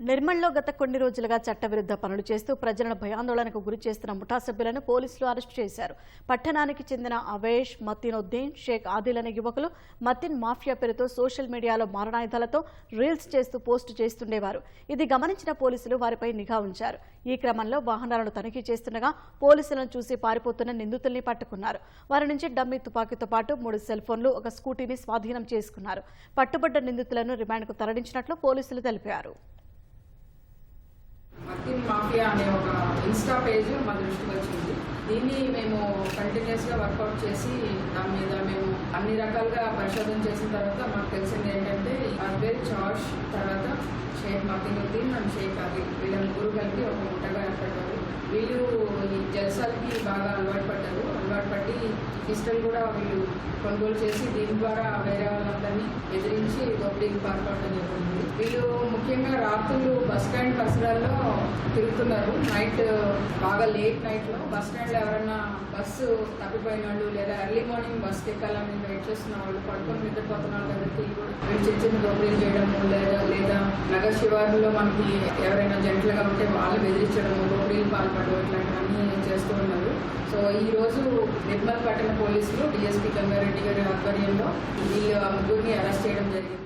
నిర్మల్లో గత కొన్ని రోజులుగా చట్టవిరుద్ధ పనులు చేస్తూ ప్రజలను భయాందోళనకు గురి చేస్తున్న ముఠా సభ్యులను పోలీసులు అరెస్టు చేశారు. పట్టణానికి చెందిన అవేష్ మతినుద్దీన్ షేక్ ఆదిల్ అనే యువకులు మతిన్ మాఫియా పేరుతో సోషల్ మీడియాలో మారణాయుధాలతో రీల్స్ చేస్తూ పోస్టు చేస్తుండేవారు. ఇది గమనించిన పోలీసులు వారిపై నిఘా ఉంచారు. ఈ క్రమంలో వాహనాలను తనిఖీ చేస్తుండగా పోలీసులను చూసి పారిపోతున్న నిందితుల్ని పట్టుకున్నారు. వారి నుంచి డమ్మీ తుపాకీతో పాటు మూడు సెల్ ఫోన్లు ఒక స్కూటీని స్వాధీనం చేసుకున్నారు. పట్టుబడ్డ నిందితులను రిమాండ్కు తరలించినట్లు పోలీసులు తెలిపారు. మతిన్ మాఫియా అనే ఒక ఇన్స్టా పేజ్ మా దృష్టికి వచ్చింది. దీన్ని మేము కంటిన్యూస్గా వర్కౌట్ చేసి దాని మీద మేము అన్ని రకాలుగా పరిశోధన చేసిన తర్వాత మాకు తెలిసింది ఏంటంటే అద్వైత్ చార్జ్ తర్వాత షేక్ మతినుద్దీన్ అండ్ షేక్ అది వీళ్ళ ముగ్గురు కలిపి ఒక ముట్టగా ఏర్పడ్డారు. వీళ్ళు ఈ జల్సాలకి బాగా అలవాటు పడ్డారు. అలవాటు పట్టి పిస్టల్ కూడా వీళ్ళు కొనుగోలు చేసి దీని ద్వారా వేరే వాళ్ళందరినీ ఎదిరించి దోపిడీకి పాల్పడడం జరుగుతుంది వీళ్ళు ముఖ్యంగా రాత్రులు బస్ స్టాండ్ పరిసరాల్లో తిరుగుతున్నారు. నైట్ బాగా లేట్ నైట్లో బస్ స్టాండ్లో ఎవరైనా బస్సు తప్పిపోయిన వాళ్ళు లేదా ఎర్లీ మార్నింగ్ బస్ ఎక్కాలని వెయిట్ చేస్తున్న వాళ్ళు పడుకొని నిద్రపోతున్న వాళ్ళు దగ్గరికి కూడా చిన్న చిన్న దోపిడీలు చేయడము లేదా లేదా నగర్ శివారులో మనకి ఎవరైనా జంటలుగా ఉంటే వాళ్ళు బెదిరించడము దోపిడీలు పాల్పడడం ఇట్లాంటివన్నీ చేస్తూ ఉన్నారు. సో ఈ రోజు నిర్మల్ పట్టణ పోలీసులు డిఎస్పీ గంగారెడ్డి గారి ఆధ్వర్యంలో ఈ ముగ్గురిని అరెస్ట్ చేయడం జరిగింది.